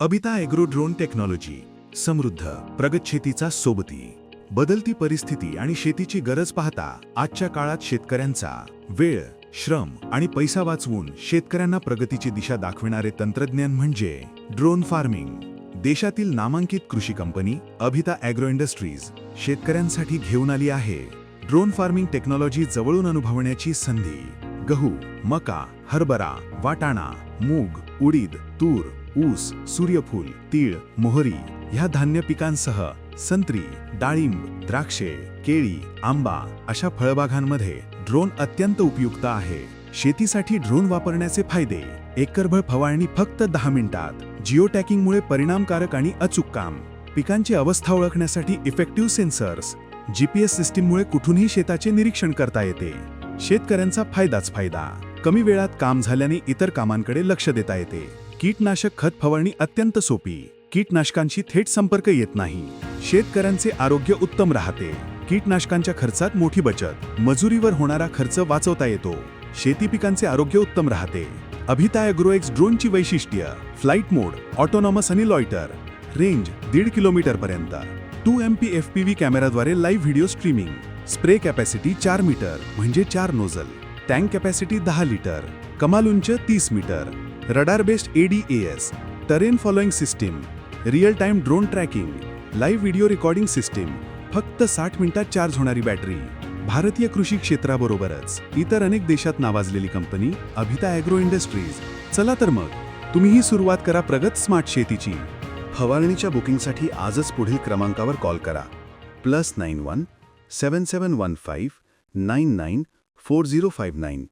Abita agro drone technology समृद्ध प्रगत शेतीचा सोबती. बदलती परिस्थिती आणि शेतीची गरज पाहता आजच्या काळात शेतकऱ्यांचा वेळ श्रम आणि पैसा वाचवून शेतकऱ्यांना प्रगतीची दिशा दाखविणारे तंत्रज्ञान म्हणजे ड्रोन फार्मिंग. देशातील नामांकित कृषी कंपनी अभिता अॅग्रो इंडस्ट्रीज शेतकऱ्यांसाठी घेऊन आली आहे. ड्रोन फार्मिंग टेक्नॉलॉजी जवळून अनुभवण्याची संधी. गहू मका हरभरा वाटाणा मूग उडीद तूर ऊस सूर्यफूल तीळ मोहरी ह्या धान्य पिकांसह संत्री डाळिंब द्राक्षे केळी आंबा अशा फळबागांमध्ये ड्रोन अत्यंत उपयुक्त आहे. शेतीसाठी ड्रोन वापरण्याचे फायदे एकरभर फवारणी फक्त दहा मिनिटात जिओ टॅकिंगमुळे परिणामकारक आणि अचूक काम. पिकांची अवस्था ओळखण्यासाठी इफेक्टिव्ह सेन्सर्स जीपीएस सिस्टीममुळे कुठूनही शेताचे निरीक्षण करता येते. शेतकऱ्यांचा फायदाच फायदा. कमी वेळात काम झाल्याने इतर कामांकडे लक्ष देता येते. कीटनाशक खत फवारणी अत्यंत सोपी. कीटनाशकांशी थेट संपर्क येत नाही. शेतकऱ्यांचे आरोग्य उत्तम राहते. कीटनाशकांच्या खर्चात मोठी बचत. मजुरीवर होणारा खर्च वाचवता येतो. शेती पिकांचे आरोग्य उत्तम राहते. अभिता अग्रोएक्स ड्रोनची वैशिष्ट्य. फ्लाईट मोड ऑटोनॉमस आणि लॉयटर. रेंज दीड किलोमीटर पर्यंत. Two M P F P V कॅमेराद्वारे live video streaming. Spray capacity चार मीटर म्हणजे चार नोझल. टँक कॅपॅसिटी दहा लिटर. कमाल उंच तीस metre. Radar based ADAS terrain following system real time drone tracking live video recording system फक्त साठ मिनिटात चार्ज होणारी बॅटरी. भारतीय कृषी क्षेत्राबरोबरच इतर अनेक देशात नावाजलेली कंपनी अभिता अॅग्रो इंडस्ट्रीज. चला तर मग तुम्हीही सुरुवात करा प्रगत स्मार्ट शेतीची. फवारणीच्या बुकिंगसाठी आजच पुढील क्रमांकावर कॉल करा. Plus nine one seven seven one five nine nine four zero five nine.